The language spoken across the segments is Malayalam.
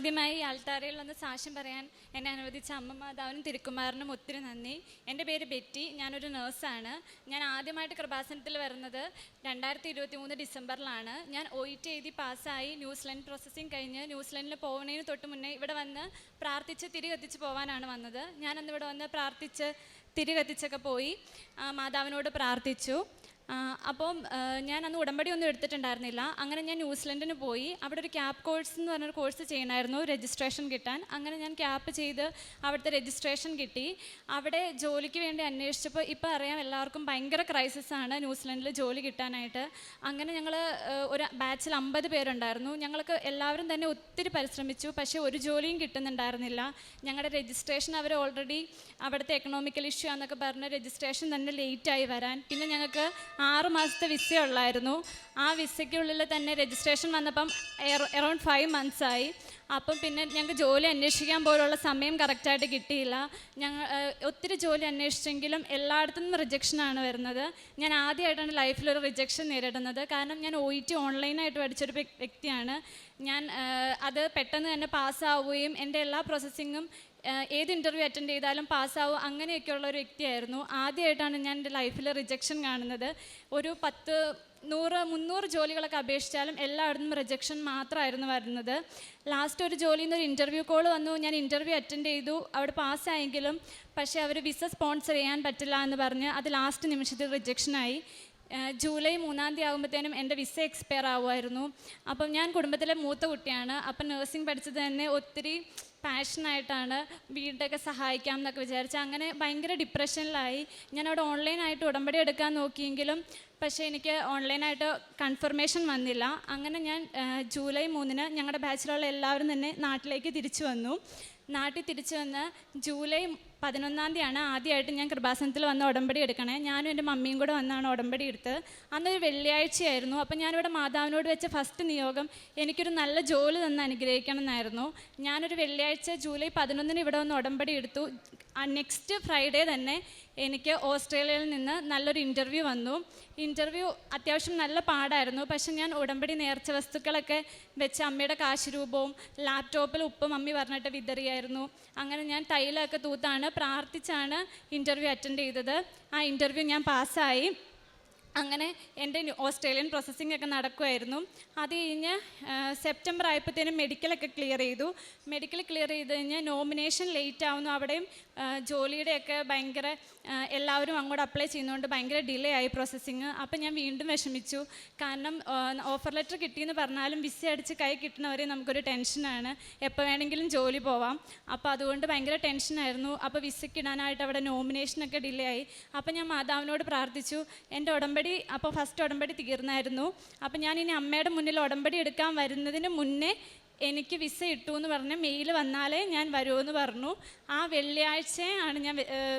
ആദ്യമായി ആൾത്താരയിൽ വന്ന് സാക്ഷ്യം പറയാൻ എന്നെ അനുവദിച്ച അമ്മ മാതാവിനും തിരുക്കുമാറിനും ഒത്തിരി നന്ദി. എന്റെ പേര് ബെറ്റി ഞാനൊരു നേഴ്സാണ്. ഞാൻ ആദ്യമായിട്ട് കൃപാസനത്തിൽ വരുന്നത് രണ്ടായിരത്തി ഇരുപത്തി മൂന്ന് ഡിസംബറിലാണ്. ഞാൻ ഒ ഇ ടി എഴുതി പാസ്സായി ന്യൂസിലൻഡ് പ്രോസസ്സിങ് കഴിഞ്ഞ് ന്യൂസിലൻഡിൽ പോകുന്നതിന് തൊട്ട് മുന്നേ ഇവിടെ വന്ന് പ്രാർത്ഥിച്ച് തിരികെ എത്തിച്ച് പോകാനാണ് വന്നത്. ഞാനന്ന് ഇവിടെ വന്ന് പ്രാർത്ഥിച്ച് തിരികെത്തിച്ചൊക്കെ പോയി. മാതാവിനോട് പ്രാർത്ഥിച്ചു. അപ്പം ഞാൻ അന്ന് ഉടമ്പടി ഒന്നും എടുത്തിട്ടുണ്ടായിരുന്നില്ല. അങ്ങനെ ഞാൻ ന്യൂസിലൻഡിന് പോയി. അവിടെ ഒരു ക്യാപ് കോഴ്സ് എന്ന് പറഞ്ഞൊരു കോഴ്സ് ചെയ്യണമായിരുന്നു രജിസ്ട്രേഷൻ കിട്ടാൻ. അങ്ങനെ ഞാൻ ക്യാപ്പ് ചെയ്ത് അവിടുത്തെ രജിസ്ട്രേഷൻ കിട്ടി. അവിടെ ജോലിക്ക് വേണ്ടി അന്വേഷിച്ചപ്പോൾ ഇപ്പോൾ അറിയാം എല്ലാവർക്കും ഭയങ്കര ആണ് ന്യൂസിലൻഡിൽ ജോലി കിട്ടാനായിട്ട്. അങ്ങനെ ഞങ്ങൾ ഒരു ബാച്ചിൽ അമ്പത് പേരുണ്ടായിരുന്നു. ഞങ്ങൾക്ക് എല്ലാവരും തന്നെ ഒത്തിരി പരിശ്രമിച്ചു. പക്ഷേ ഒരു ജോലിയും കിട്ടുന്നുണ്ടായിരുന്നില്ല. ഞങ്ങളുടെ രജിസ്ട്രേഷൻ അവർ ഓൾറെഡി അവിടുത്തെ എക്കണോമിക്കൽ ഇഷ്യൂ ആണെന്നൊക്കെ പറഞ്ഞ് രജിസ്ട്രേഷൻ തന്നെ ലേറ്റായി വരാൻ. പിന്നെ ഞങ്ങൾക്ക് ആറ് മാസത്തെ വിസ ഉള്ളായിരുന്നു. ആ വിസയ്ക്കുള്ളിൽ തന്നെ രജിസ്ട്രേഷൻ വന്നപ്പം എറൗണ്ട് ഫൈവ് മന്ത്സ് ആയി. അപ്പം പിന്നെ ഞങ്ങൾക്ക് ജോലി അന്വേഷിക്കാൻ പോലുള്ള സമയം കറക്റ്റായിട്ട് കിട്ടിയില്ല. ഞങ്ങൾ ഒത്തിരി ജോലി അന്വേഷിച്ചെങ്കിലും എല്ലായിടത്തു നിന്നും റിജക്ഷനാണ് വരുന്നത്. ഞാൻ ആദ്യമായിട്ടാണ് ലൈഫിലൊരു റിജക്ഷൻ നേരിടുന്നത്. കാരണം ഞാൻ ഒ ഇ ടി ഓൺലൈനായിട്ട് പഠിച്ചൊരു വ്യക്- വ്യക്തിയാണ്. ഞാൻ അത് പെട്ടെന്ന് തന്നെ പാസ്സാവുകയും എന്റെ എല്ലാ പ്രോസസ്സിങ്ങും ഏത് ഇന്റർവ്യൂ അറ്റൻഡ് ചെയ്താലും പാസ്സാവും അങ്ങനെയൊക്കെയുള്ള ഒരു വ്യക്തിയായിരുന്നു. ആദ്യമായിട്ടാണ് ഞാൻ എന്റെ ലൈഫിൽ റിജക്ഷൻ കാണുന്നത്. ഒരു പത്ത് നൂറ് മുന്നൂറ് ജോലികളൊക്കെ അപേക്ഷിച്ചാലും എല്ലായിടത്തും റിജക്ഷൻ മാത്രമായിരുന്നു വരുന്നത്. ലാസ്റ്റ് ഒരു ജോലിയിൽ നിന്ന് ഒരു ഇന്റർവ്യൂ കോൾ വന്നു. ഞാൻ ഇന്റർവ്യൂ അറ്റൻഡ് ചെയ്തു. അവിടെ പാസ്സായെങ്കിലും പക്ഷേ അവർ വിസ സ്പോൺസർ ചെയ്യാൻ പറ്റില്ല എന്ന് പറഞ്ഞ് അത് ലാസ്റ്റ് നിമിഷത്തിൽ റിജക്ഷനായി ജൂലൈ മൂന്നാം തീയതി ആകുമ്പോഴത്തേനും എന്റെ വിസ എക്സ്പയർ ആവുമായിരുന്നു. അപ്പം ഞാൻ കുടുംബത്തിലെ മൂത്ത കുട്ടിയാണ്. അപ്പം നഴ്സിംഗ് പഠിച്ചത് തന്നെ ഒത്തിരി പാഷനായിട്ടാണ് വീടൊക്കെ സഹായിക്കാം എന്നൊക്കെ വിചാരിച്ച് അങ്ങനെ ഭയങ്കര ഡിപ്രഷനിലായി ഞാൻ അവിടെ ഓൺലൈനായിട്ട് ഉടമ്പടി എടുക്കാൻ നോക്കിയെങ്കിലും പക്ഷേ എനിക്ക് ഓൺലൈനായിട്ട് കൺഫർമേഷൻ വന്നില്ല. അങ്ങനെ ഞാൻ ജൂലൈ മൂന്നിന് ഞങ്ങളുടെ ബാച്ചിലുള്ള എല്ലാവരും തന്നെ നാട്ടിലേക്ക് തിരിച്ചു വന്നു. നാട്ടിൽ തിരിച്ചു വന്ന് ജൂലൈ പതിനൊന്നാം തീയതിയാണ് ആദ്യമായിട്ട് ഞാൻ കൃപാസനത്തിൽ വന്ന് ഉടമ്പടി എടുക്കണേ. ഞാനും എന്റെ മമ്മിയും കൂടെ വന്നാണ് ഉടമ്പടി എടുത്തത് അന്നൊരു വെള്ളിയാഴ്ചയായിരുന്നു. അപ്പം ഞാനിവിടെ മാതാവിനോട് വെച്ച ഫസ്റ്റ് നിയോഗം എനിക്കൊരു നല്ല ജോലി തന്ന് അനുഗ്രഹിക്കണം എന്നായിരുന്നു ഞാനൊരു വെള്ളിയാഴ്ച ജൂലൈ പതിനൊന്നിന് ഇവിടെ വന്ന് ഉടമ്പടി എടുത്തു. നെക്സ്റ്റ് ഫ്രൈഡേ തന്നെ എനിക്ക് ഓസ്ട്രേലിയയിൽ നിന്ന് നല്ലൊരു ഇന്റർവ്യൂ വന്നു. ഇന്റർവ്യൂ അത്യാവശ്യം നല്ല പാടായിരുന്നു. പക്ഷെ ഞാൻ ഉടമ്പടി നേർച്ച വസ്തുക്കളൊക്കെ വെച്ച് അമ്മയുടെ കാശ് രൂപവും ലാപ്ടോപ്പിൽ ഉപ്പ് മമ്മി പറഞ്ഞിട്ട് വിതറിയായിരുന്നു. അങ്ങനെ ഞാൻ തൈലമൊക്കെ തൂത്താണ് പ്രാർത്ഥിച്ചാണ് ഇന്റർവ്യൂ അറ്റൻഡ് ചെയ്തത്. ആ ഇന്റർവ്യൂ ഞാൻ പാസ്സായി അങ്ങനെ എന്റെ ഓസ്ട്രേലിയൻ പ്രോസസ്സിംഗ് ഒക്കെ നടക്കുമായിരുന്നു അത് കഴിഞ്ഞ് സെപ്റ്റംബർ ആയപ്പോഴത്തേനും മെഡിക്കലൊക്കെ ക്ലിയർ ചെയ്തു. മെഡിക്കൽ ക്ലിയർ ചെയ്ത് കഴിഞ്ഞ് നോമിനേഷൻ ലേറ്റ് ആവുന്നു. അവിടെയും ജോലിയുടെയൊക്കെ ഭയങ്കര എല്ലാവരും അങ്ങോട്ട് അപ്ലൈ ചെയ്യുന്നതുകൊണ്ട് ഭയങ്കര ഡിലേ ആയി പ്രോസസ്സിങ് അപ്പം ഞാൻ വീണ്ടും വിഷമിച്ചു. കാരണം ഓഫർ ലെറ്റർ കിട്ടിയെന്ന് പറഞ്ഞാലും വിസ അടിച്ച് കൈ കിട്ടുന്നവരെ നമുക്കൊരു ടെൻഷനാണ് എപ്പോൾ വേണമെങ്കിലും ജോലി പോവാം. അപ്പോൾ അതുകൊണ്ട് ഭയങ്കര ടെൻഷനായിരുന്നു അപ്പോൾ വിസയ്ക്ക് ഇടാനായിട്ട് അവിടെ നോമിനേഷനൊക്കെ ഡിലേ ആയി. അപ്പോൾ ഞാൻ മാതാവിനോട് പ്രാർത്ഥിച്ചു. എന്റെ ഉടമ്പടി അപ്പോൾ ഫസ്റ്റ് ഉടമ്പടി തീർന്നായിരുന്നു. അപ്പോൾ ഞാൻ ഇനി അമ്മയുടെ മുന്നിൽ ഉടമ്പടി എടുക്കാൻ വരുന്നതിന് മുന്നേ എനിക്ക് വിസ ഇട്ടു എന്ന് പറഞ്ഞ് മെയിൽ വന്നാലേ ഞാൻ വരുമെന്ന് പറഞ്ഞു. ആ വെള്ളിയാഴ്ചയാണ് ഞാൻ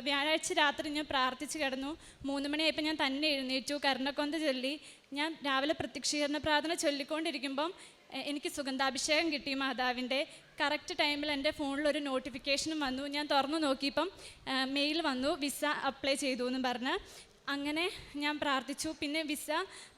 വ്യാഴാഴ്ച രാത്രി ഞാൻ പ്രാർത്ഥിച്ച് കിടന്നു. മൂന്ന് മണിയായപ്പോൾ ഞാൻ തന്നെ എഴുന്നേറ്റു. കർണക്കൊന്ത ചൊല്ലി. ഞാൻ രാവിലെ പ്രത്യക്ഷീകരണ പ്രാർത്ഥന ചൊല്ലിക്കൊണ്ടിരിക്കുമ്പം എനിക്ക് സുഗന്ധാഭിഷേകം കിട്ടി മാതാവിന്റെ. കറക്റ്റ് ടൈമിൽ എന്റെ ഫോണിൽ ഒരു നോട്ടിഫിക്കേഷനും വന്നു. ഞാൻ തുറന്നു നോക്കിയപ്പം മെയിൽ വന്നു. വിസ അപ്ലൈ ചെയ്തു എന്ന് പറഞ്ഞ്. അങ്ങനെ ഞാൻ പ്രാർത്ഥിച്ചു. പിന്നെ വിസ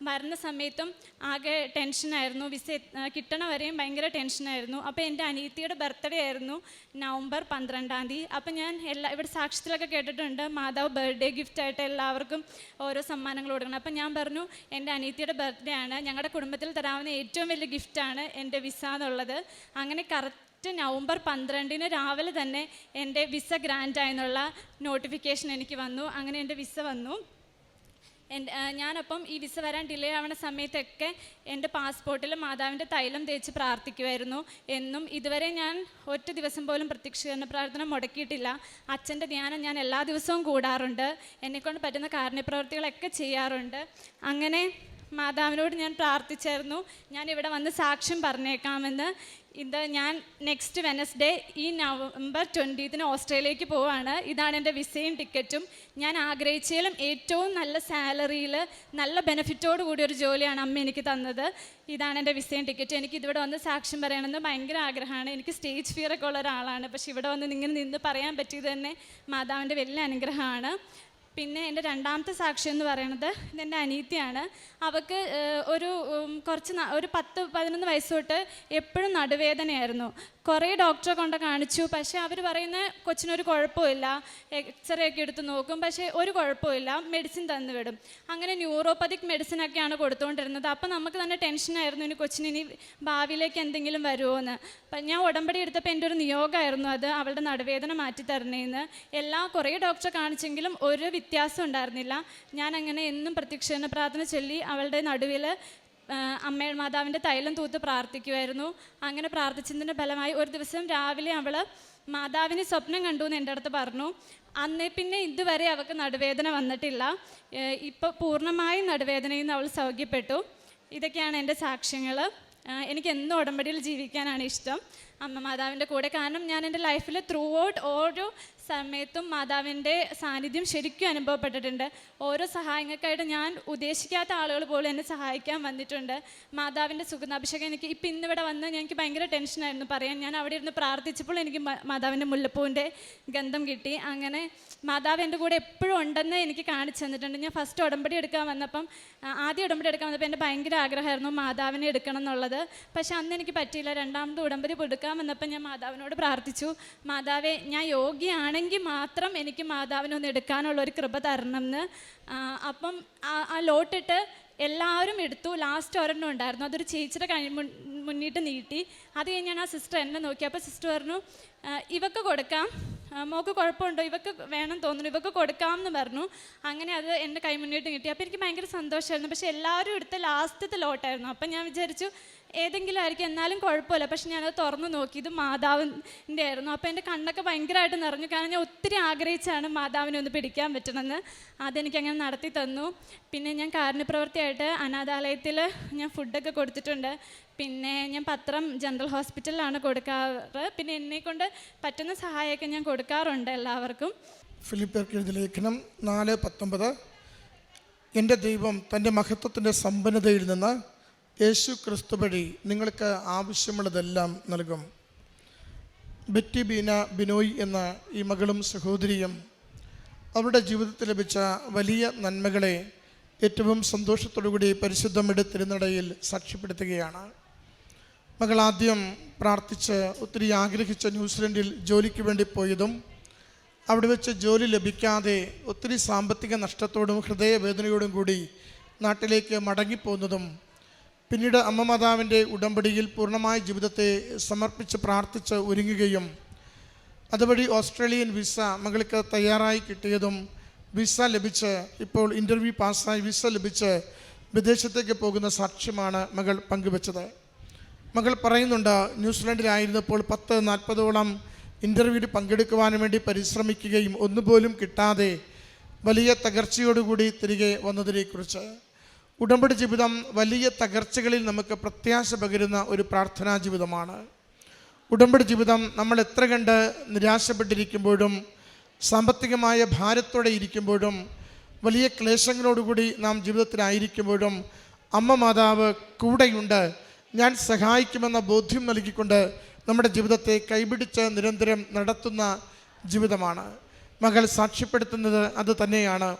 വരുന്ന സമയത്തും ആകെ ടെൻഷനായിരുന്നു വിസ കിട്ടണ വരെയും ഭയങ്കര ടെൻഷനായിരുന്നു അപ്പോൾ എന്റെ അനിയത്തിയുടെ ബർത്ത്ഡേ ആയിരുന്നു നവംബർ പന്ത്രണ്ടാം തീയതി. അപ്പോൾ ഞാൻ എല്ലാ ഇവിടെ സാക്ഷ്യത്തിലൊക്കെ കേട്ടിട്ടുണ്ട് മാതാവ് ബർത്ത്ഡേ ഗിഫ്റ്റ് ആയിട്ട് എല്ലാവർക്കും ഓരോ സമ്മാനങ്ങൾ കൊടുക്കണം. അപ്പോൾ ഞാൻ പറഞ്ഞു എന്റെ അനിയത്തിയുടെ ബർത്ത്ഡേ ആണ്. ഞങ്ങളുടെ കുടുംബത്തിൽ തരാവുന്ന ഏറ്റവും വലിയ ഗിഫ്റ്റാണ് എന്റെ വിസ എന്നുള്ളത്. അങ്ങനെ കറക്റ്റ് നവംബർ പന്ത്രണ്ടിന് രാവിലെ തന്നെ എന്റെ വിസ ഗ്രാൻഡ് ആയെന്നുള്ള നോട്ടിഫിക്കേഷൻ എനിക്ക് വന്നു. അങ്ങനെ എന്റെ വിസ വന്നു. ഞാനപ്പം ഈ വിസ വരാൻ ഡിലേ ആവുന്ന സമയത്തൊക്കെ എന്റെ പാസ്പോർട്ടിൽ മാതാവിന്റെ തൈലം തേച്ച് പ്രാർത്ഥിക്കുമായിരുന്നു എന്നും ഇതുവരെ ഞാൻ ഒറ്റ ദിവസം പോലും പ്രത്യക്ഷീകരണ പ്രാർത്ഥന മുടക്കിയിട്ടില്ല. അച്ഛന്റെ ധ്യാനം ഞാൻ എല്ലാ ദിവസവും കൂടാറുണ്ട്. എന്നെക്കൊണ്ട് പറ്റുന്ന കാരുണ്യപ്രവർത്തികളൊക്കെ ചെയ്യാറുണ്ട്. അങ്ങനെ മാതാവിനോട് ഞാൻ പ്രാർത്ഥിച്ചായിരുന്നു. ഞാൻ ഇവിടെ വന്ന് സാക്ഷ്യം പറഞ്ഞേക്കാമെന്ന്. ഇത് ഞാൻ നെക്സ്റ്റ് വെനസ്ഡേ ഈ നവംബർ ട്വന്റീത്തിന് ഓസ്ട്രേലിയക്ക് പോവാണ്. ഇതാണ് എന്റെ വിസയും ടിക്കറ്റും. ഞാൻ ആഗ്രഹിച്ചതിലും ഏറ്റവും നല്ല സാലറിയിൽ നല്ല ബെനിഫിറ്റോട് കൂടി ഒരു ജോലിയാണ് അമ്മ എനിക്ക് തന്നത്. ഇതാണ് എന്റെ വിസയും ടിക്കറ്റും. എനിക്ക് ഇതിവിടെ വന്ന് സാക്ഷ്യം പറയണമെന്ന് ഭയങ്കര ആഗ്രഹമാണ്. എനിക്ക് സ്റ്റേജ് ഫിയർ ഒക്കെ ഉള്ള ഒരാളാണ്. പക്ഷെ ഇവിടെ വന്ന് ഇങ്ങനെ നിന്ന് പറയാൻ പറ്റിയത് തന്നെ മാതാവിന്റെ വലിയ അനുഗ്രഹമാണ്. പിന്നെ എന്റെ രണ്ടാമത്തെ സാക്ഷി എന്ന് പറയുന്നത് ഇതെന്റെ അനീത്തിയാണ് അവൾക്ക് ഒരു കുറച്ച് ഒരു പത്ത് പതിനൊന്ന് വയസ്സ് തൊട്ട് എപ്പോഴും നടുവേദനയായിരുന്നു. കുറേ ഡോക്ടറെ കൊണ്ട് കാണിച്ചു. പക്ഷേ അവർ പറയുന്ന കൊച്ചിനൊരു കുഴപ്പമില്ല. എക്സ്റേ ഒക്കെ എടുത്ത് നോക്കും. പക്ഷേ ഒരു കുഴപ്പമില്ല. മെഡിസിൻ തന്നു വിടും. അങ്ങനെ ന്യൂറോപ്പതിക് മെഡിസിനൊക്കെയാണ് കൊടുത്തുകൊണ്ടിരുന്നത്. അപ്പം നമുക്ക് തന്നെ ടെൻഷനായിരുന്നു ഇനി കൊച്ചിന് ഇനി ഭാവിയിലേക്ക് എന്തെങ്കിലും വരുമോ എന്ന് ഞാൻ ഉടമ്പടി എടുത്തപ്പോൾ എന്റെ ഒരു നിയോഗമായിരുന്നു അത്. അവളുടെ നടുവേദന മാറ്റി തരണേന്ന്. എല്ലാ കുറേ ഡോക്ടറെ കാണിച്ചെങ്കിലും ഒരു വ്യത്യാസം ഉണ്ടായിരുന്നില്ല. ഞാൻ അങ്ങനെ എന്നും പ്രത്യക്ഷ പ്രാർത്ഥന ചൊല്ലി അവളുടെ നടുവിൽ അമ്മ മാതാവിന്റെ തൈലം തൂത്ത് പ്രാർത്ഥിക്കുമായിരുന്നു അങ്ങനെ പ്രാർത്ഥിച്ചതിന്റെ ഫലമായി ഒരു ദിവസം രാവിലെ അവൾ മാതാവിന് സ്വപ്നം കണ്ടു എന്ന് എന്റെ അടുത്ത് പറഞ്ഞു. അന്നേ പിന്നെ ഇതുവരെ അവൾക്ക് നടുവേദന വന്നിട്ടില്ല. ഇപ്പോൾ പൂർണമായും നടുവേദനയിൽ നിന്ന് അവൾ സൗഖ്യപ്പെട്ടു. ഇതൊക്കെയാണ് എന്റെ സാക്ഷ്യങ്ങൾ എനിക്ക് എന്നും ഉടമ്പടിയിൽ ജീവിക്കാനാണ് ഇഷ്ടം. അമ്മ മാതാവിന്റെ കൂടെ. കാരണം ഞാൻ എന്റെ ലൈഫിൽ ത്രൂ ഔട്ട് ഓരോ സമയത്തും മാതാവിന്റെ സാന്നിധ്യം ശരിക്കും അനുഭവപ്പെട്ടിട്ടുണ്ട്. ഓരോ സഹായങ്ങൾക്കായിട്ട് ഞാൻ ഉദ്ദേശിക്കാത്ത ആളുകൾ പോലും എന്നെ സഹായിക്കാൻ വന്നിട്ടുണ്ട്. മാതാവിന്റെ സുഗന്ധാഭിഷേകം എനിക്ക് ഇപ്പം ഇന്നിവിടെ വന്ന് എനിക്ക് ഭയങ്കര ടെൻഷനായിരുന്നു പറയാൻ. ഞാൻ അവിടെ ഇരുന്ന് പ്രാർത്ഥിച്ചപ്പോൾ എനിക്ക് മാതാവിന്റെ മുല്ലപ്പൂവിന്റെ ഗന്ധം കിട്ടി. അങ്ങനെ മാതാവ് എന്റെ കൂടെ എപ്പോഴും ഉണ്ടെന്ന് എനിക്ക് കാണിച്ചു തന്നിട്ടുണ്ട്. ഞാൻ ഫസ്റ്റ് ഉടമ്പടി എടുക്കാൻ വന്നപ്പം ആദ്യ ഉടമ്പടി എടുക്കാൻ വന്നപ്പോൾ എന്റെ ഭയങ്കര ആഗ്രഹമായിരുന്നു മാതാവിനെ എടുക്കണം എന്നുള്ളത്. പക്ഷേ അന്ന് എനിക്ക് പറ്റിയില്ല. രണ്ടാമത് ഉടമ്പടി എടുക്കാൻ വന്നപ്പോൾ ഞാൻ മാതാവിനോട് പ്രാർത്ഥിച്ചു മാതാവെ ഞാൻ യോഗ്യയാണെങ്കിൽ മാത്രം എനിക്ക് മാതാവിനൊന്ന് എടുക്കാനുള്ള ഒരു കൃപ തരണം എന്ന് അപ്പം ആ- ലോട്ടിട്ട് എല്ലാവരും എടുത്തു. ലാസ്റ്റ് ഒരെണ്ണം ഉണ്ടായിരുന്നു. അതൊരു ചേച്ചിയുടെ കഴി മുന്നിട്ട് നീട്ടി. അത് കഴിഞ്ഞാണ് ആ സിസ്റ്റർ എന്നെ നോക്കി. അപ്പോൾ സിസ്റ്റർ പറഞ്ഞു "ആ, ഇവക്ക് കൊടുക്കാം. മോക്ക് കുഴപ്പമുണ്ടോ? ഇവക്ക് വേണം തോന്നുന്നു. ഇവക്ക് കൊടുക്കാം എന്ന് പറഞ്ഞു. അങ്ങനെ അത് എന്റെ കൈ മുന്നിട്ട് കിട്ടി. അപ്പോൾ എനിക്ക് ഭയങ്കര സന്തോഷമായിരുന്നു. പക്ഷേ എല്ലാവരും എടുത്ത ലാസ്റ്റത്തെ ലോട്ടായിരുന്നു. അപ്പം ഞാൻ വിചാരിച്ചു ഏതെങ്കിലും ആയിരിക്കും. എന്നാലും കുഴപ്പമില്ല. പക്ഷെ ഞാനത് തുറന്നു നോക്കി. ഇത് മാതാവിന്റെ ആയിരുന്നു. അപ്പോൾ എന്റെ കണ്ണൊക്കെ ഭയങ്കരമായിട്ട് നിറഞ്ഞു. കാരണം ഞാൻ ഒത്തിരി ആഗ്രഹിച്ചാണ് മാതാവിനെ ഒന്ന് പിടിക്കാൻ പറ്റണമെന്ന് അതെനിക്ക് അങ്ങനെ നടത്തി തന്നു. പിന്നെ ഞാൻ കാരുണ്യപ്രവൃത്തിയായിട്ട് അനാഥാലയത്തിൽ ഞാൻ ഫുഡൊക്കെ കൊടുത്തിട്ടുണ്ട്. പിന്നെ ഞാൻ പത്രം ജനറൽ ഹോസ്പിറ്റലിലാണ് കൊടുക്കാറ്. പിന്നെ എന്നെ കൊണ്ട് പറ്റുന്ന സഹായമൊക്കെ ഞാൻ കൊടുക്കാറുണ്ട് എല്ലാവർക്കും. ഫിലിപ്പിയർക്ക് എഴുതിയ ലേഖനം നാല് പത്തൊമ്പത്. എന്റെ ദൈവം തന്റെ മഹത്വത്തിന്റെ സമ്പന്നതയിൽ നിന്ന് യേശു ക്രിസ്തു വഴി നിങ്ങൾക്ക് ആവശ്യമുള്ളതെല്ലാം നൽകും. ബെറ്റി ബീന ബിനോയ് എന്ന ഈ മകളും സഹോദരിയും അവരുടെ ജീവിതത്തിൽ ലഭിച്ച വലിയ നന്മകളെ ഏറ്റവും സന്തോഷത്തോടുകൂടി പരിശുദ്ധമെടു തിരുനടയിൽ സാക്ഷ്യപ്പെടുത്തുകയാണ്. മകൾ ആദ്യം പ്രാർത്ഥിച്ച് ഒത്തിരി ആഗ്രഹിച്ച ന്യൂസിലൻഡിൽ ജോലിക്ക് വേണ്ടി പോയതും അവിടെ വെച്ച് ജോലി ലഭിക്കാതെ ഒത്തിരി സാമ്പത്തിക നഷ്ടത്തോടും ഹൃദയവേദനയോടും കൂടി നാട്ടിലേക്ക് മടങ്ങിപ്പോകുന്നതും പിന്നീട് അമ്മ മാതാവിന്റെ ഉടമ്പടിയിൽ പൂർണമായ ജീവിതത്തെ സമർപ്പിച്ച് പ്രാർത്ഥിച്ച് ഒരുങ്ങുകയും അതുവഴി ഓസ്ട്രേലിയൻ വിസ മകൾക്ക് തയ്യാറായി കിട്ടിയതും വിസ ലഭിച്ച് ഇപ്പോൾ ഇന്റർവ്യൂ പാസ്സായി വിസ ലഭിച്ച് വിദേശത്തേക്ക് പോകുന്ന സാക്ഷ്യമാണ് മകൾ പങ്കുവച്ചത്. മകൾ പറയുന്നുണ്ട് ന്യൂസിലൻഡിലായിരുന്നപ്പോൾ പത്ത് നാൽപ്പതോളം ഇന്റർവ്യൂവിൽ പങ്കെടുക്കുവാൻ വേണ്ടി പരിശ്രമിക്കുകയും ഒന്നുപോലും കിട്ടാതെ വലിയ തകർച്ചയോടുകൂടി തിരികെ വന്നതിനെക്കുറിച്ച്. ഉടമ്പടി ജീവിതം വലിയ തകർച്ചകളിൽ നമുക്ക് പ്രത്യാശ പകരുന്ന ഒരു പ്രാർത്ഥനാ ജീവിതമാണ്. ഉടമ്പടി ജീവിതം നമ്മൾ എത്ര കണ്ട് നിരാശപ്പെട്ടിരിക്കുമ്പോഴും സാമ്പത്തികമായ ഭാരത്തോടെ ഇരിക്കുമ്പോഴും വലിയ ക്ലേശങ്ങളോടുകൂടി നാം ജീവിതത്തിലായിരിക്കുമ്പോഴും അമ്മ മാതാവ് കൂടെയുണ്ട്. ഞാൻ സഹായിക്കുമെന്ന ബോധ്യം നൽകിക്കൊണ്ട് നമ്മുടെ ജീവിതത്തെ കൈപിടിച്ച് നിരന്തരം നടത്തുന്ന ജീവിതമാണ്. മകൾ സാക്ഷ്യപ്പെടുത്തുന്നത് അത് തന്നെയാണ്.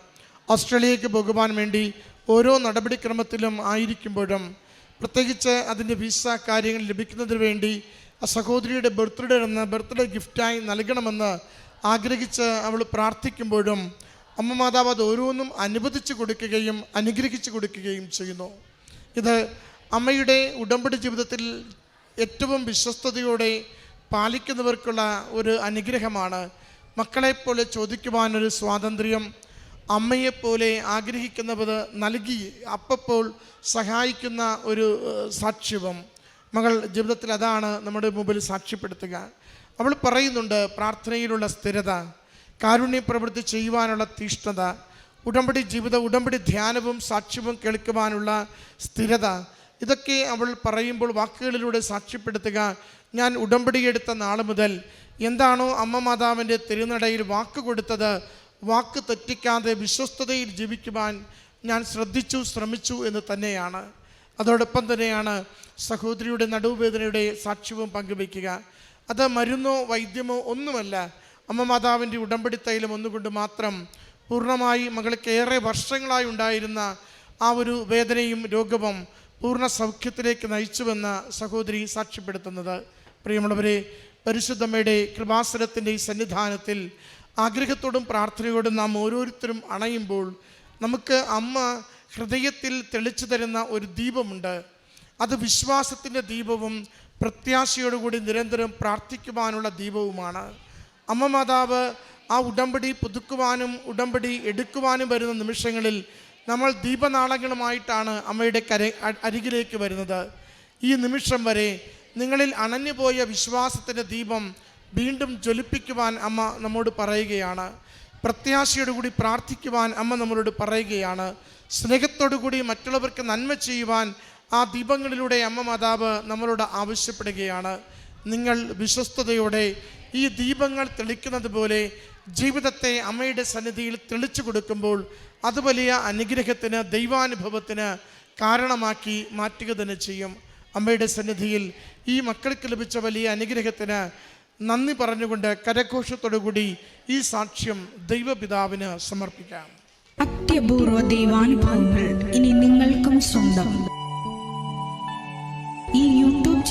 ഓസ്ട്രേലിയയ്ക്ക് പോകുവാൻ വേണ്ടി ഓരോ നടപടിക്രമത്തിലും ആയിരിക്കുമ്പോഴും പ്രത്യേകിച്ച് അതിന്റെ വിസ കാര്യങ്ങൾ ലഭിക്കുന്നതിന് വേണ്ടി ആ സഹോദരിയുടെ ബർത്ത്ഡേ എന്ന് ബർത്ത്ഡേ ഗിഫ്റ്റായി നൽകണമെന്ന് ആഗ്രഹിച്ച് അവൾ പ്രാർത്ഥിക്കുമ്പോഴും അമ്മ മാതാവ് അത് ഓരോന്നും അനുവദിച്ചു കൊടുക്കുകയും അനുഗ്രഹിച്ചു കൊടുക്കുകയും ചെയ്യുന്നു. ഇത് അമ്മയുടെ ഉടമ്പടി ജീവിതത്തിൽ ഏറ്റവും വിശ്വസ്തയോടെ പാലിക്കുന്നവർക്കുള്ള ഒരു അനുഗ്രഹമാണ് മക്കളെപ്പോലെ ചോദിക്കുവാനൊരു സ്വാതന്ത്ര്യം അമ്മയെപ്പോലെ ആഗ്രഹിക്കുന്നവർ നൽകി അപ്പപ്പോൾ സഹായിക്കുന്ന ഒരു സാക്ഷ്യവും. മകൾ ജീവിതത്തിൽ അതാണ് നമ്മുടെ മുമ്പിൽ സാക്ഷ്യപ്പെടുത്തുക. അവൾ പറയുന്നുണ്ട് പ്രാർത്ഥനയിലുള്ള സ്ഥിരത കാരുണ്യ പ്രവൃത്തി ചെയ്യുവാനുള്ള തീഷ്ണത ഉടമ്പടി ജീവിത ഉടമ്പടി ധ്യാനവും സാക്ഷ്യവും കേൾക്കുവാനുള്ള സ്ഥിരത ഇതൊക്കെ അവൾ പറയുമ്പോൾ വാക്കുകളിലൂടെ സാക്ഷ്യപ്പെടുത്തുക ഞാൻ ഉടമ്പടിയെടുത്ത നാൾ മുതൽ എന്താണോ അമ്മ മാതാവിന്റെ തിരുനടയിൽ വാക്ക് കൊടുത്തത് വാക്ക് തെറ്റിക്കാതെ വിശ്വസ്തതയിൽ ജീവിക്കുവാൻ ഞാൻ ശ്രദ്ധിച്ചു ശ്രമിച്ചു എന്ന് തന്നെയാണ്. അതോടൊപ്പം തന്നെയാണ് സഹോദരിയുടെ നടുവേദനയുടെ സാക്ഷ്യവും പങ്കുവയ്ക്കുക. അത് മരുന്നോ വൈദ്യമോ ഒന്നുമല്ല. അമ്മ മാതാവിന്റെ ഉടമ്പടി തൈലം ഒന്നുകൊണ്ട് മാത്രം പൂർണമായി മകൾക്ക് ഏറെ വർഷങ്ങളായി ഉണ്ടായിരുന്ന ആ ഒരു വേദനയും രോഗവും പൂർണ സൗഖ്യത്തിലേക്ക് നയിച്ചുവെന്ന് സഹോദരി സാക്ഷ്യപ്പെടുത്തുന്നത്. പ്രിയമുള്ളവരെ പരിശുദ്ധമ്മയുടെ കൃപാസനത്തിന്റെ ഈ സന്നിധാനത്തിൽ ആഗ്രഹത്തോടും പ്രാർത്ഥനയോടും നാം ഓരോരുത്തരും അണയുമ്പോൾ നമുക്ക് അമ്മ ഹൃദയത്തിൽ തെളിച്ചു തരുന്ന ഒരു ദീപമുണ്ട്. അത് വിശ്വാസത്തിന്റെ ദീപവും പ്രത്യാശയോടുകൂടി നിരന്തരം പ്രാർത്ഥിക്കുവാനുള്ള ദീപവുമാണ്. അമ്മ മാതാവ് ആ ഉടമ്പടി പുതുക്കുവാനും ഉടമ്പടി എടുക്കുവാനും വരുന്ന നിമിഷങ്ങളിൽ നമ്മൾ ദീപനാളങ്ങളുമായിട്ടാണ് അമ്മയുടെ കര അരികിലേക്ക് വരുന്നത്. ഈ നിമിഷം വരെ നിങ്ങളിൽ അണഞ്ഞുപോയ വിശ്വാസത്തിന്റെ ദീപം വീണ്ടും ജ്വലിപ്പിക്കുവാൻ അമ്മ നമ്മോട് പറയുകയാണ്. പ്രത്യാശയോടുകൂടി പ്രാർത്ഥിക്കുവാൻ അമ്മ നമ്മളോട് പറയുകയാണ്. സ്നേഹത്തോടുകൂടി മറ്റുള്ളവർക്ക് നന്മ ചെയ്യുവാൻ ആ ദീപങ്ങളിലൂടെ അമ്മ മാതാവ് നമ്മളോട് ആവശ്യപ്പെടുകയാണ്. നിങ്ങൾ വിശ്വസ്തയോടെ ഈ ദീപങ്ങൾ തെളിക്കുന്നത് പോലെ ജീവിതത്തെ അമ്മയുടെ സന്നിധിയിൽ തെളിച്ചു കൊടുക്കുമ്പോൾ അത് വലിയ അനുഗ്രഹത്തിന് ദൈവാനുഭവത്തിന് കാരണമാക്കി മാറ്റുക തന്നെ ചെയ്യും. അമ്മയുടെ സന്നിധിയിൽ ഈ മക്കൾക്ക് ലഭിച്ച വലിയ അനുഗ്രഹത്തിന് നന്ദി പറഞ്ഞുകൊണ്ട് കരഘോഷത്തോടുകൂടി ഈ സാക്ഷ്യം ദൈവപിതാവിന് സമർപ്പിക്കാം. അത്യപൂർവ ദൈവാനുഭവങ്ങൾ ഇനി നിങ്ങൾക്കും സ്വന്തം.